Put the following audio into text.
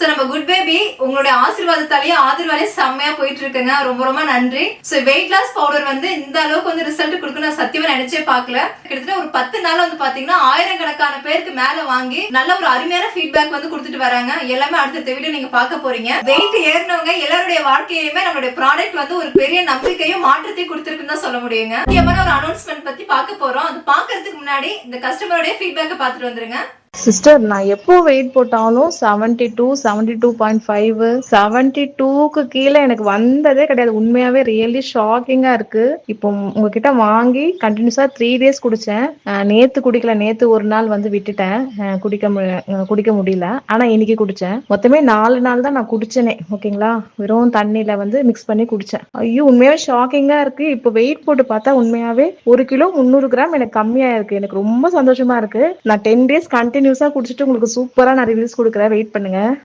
So நம்ம good baby உங்களுடைய ஆசீர்வாதத்தாலேயே ஆதரவாலே செம்மையா போயிட்டு இருக்குங்க ரொம்ப ரொம்ப நன்றி. சோ வெயிட் லாஸ் பவுடர் வந்து இந்த அளவுக்கு வந்து ரிசல்ட் கொடுக்கும் நான் சத்தியமா நினைச்சே பார்க்கல. கிட்டத்தட்ட ஒரு பத்து நாள் வந்து பாத்தீங்கன்னா ஆயிரக்கணக்கான பேருக்கு மேல வாங்கி நல்ல ஒரு அருமையான ஃபீட்பேக் வந்து கொடுத்துட்டு வராங்க. எல்லாமே அடுத்த வீடியோ நீங்க பார்க்க போறீங்க. வெயிட் ஏறினவங்க எல்லாருடைய வாழ்க்கையிலுமே நம்மளுடைய ப்ராடக்ட் வந்து ஒரு பெரிய நம்பிக்கையும் மாற்றத்தையும் கொடுத்துருக்குன்னு தான் சொல்ல முடியுங்க. முக்கியமான ஒரு அனௌன்ஸ்மெண்ட் பத்தி பார்க்க போறோம். அது பார்க்கறதுக்கு முன்னாடி இந்த கஸ்டமருடைய ஃபீட்பேக்கை பார்த்துட்டு வந்துருங்க. சிஸ்டர் நான் எப்போ வெயிட் போட்டாலும் seventy two seventy two point five seventy டூக்கு கீழே எனக்கு வந்ததே கிடையாது. உண்மையாவே ரியலி ஷாக்கிங்கா இருக்கு. இப்போ உங்ககிட்ட வாங்கி கண்டினியூஸா த்ரீ டேஸ் குடிச்சேன். நேத்து குடிக்கல. நேத்து ஒரு நாள் வந்து விட்டுட்டேன். குடிக்க குடிக்க முடியல. ஆனா இன்னைக்கு குடிச்சேன். மொத்தமே நாலு நாள் தான் நான் குடிச்சேனே. ஓகேங்களா? வெறும் தண்ணியில வந்து மிக்ஸ் பண்ணி குடிச்சேன். ஐயோ உண்மையாவே ஷாக்கிங்கா இருக்கு. இப்போ வெயிட் போட்டு பார்த்தா உண்மையாவே ஒரு கிலோ முந்நூறு கிராம் எனக்கு கம்மியா இருக்கு. எனக்கு ரொம்ப சந்தோஷமா இருக்கு. நான் டென் டேஸ் கண்டினியூஸாக குடிச்சிட்டு உங்களுக்கு சூப்பராக நான் ரிவ்யூஸ் கொடுக்குறேன். வெயிட் பண்ணுங்க.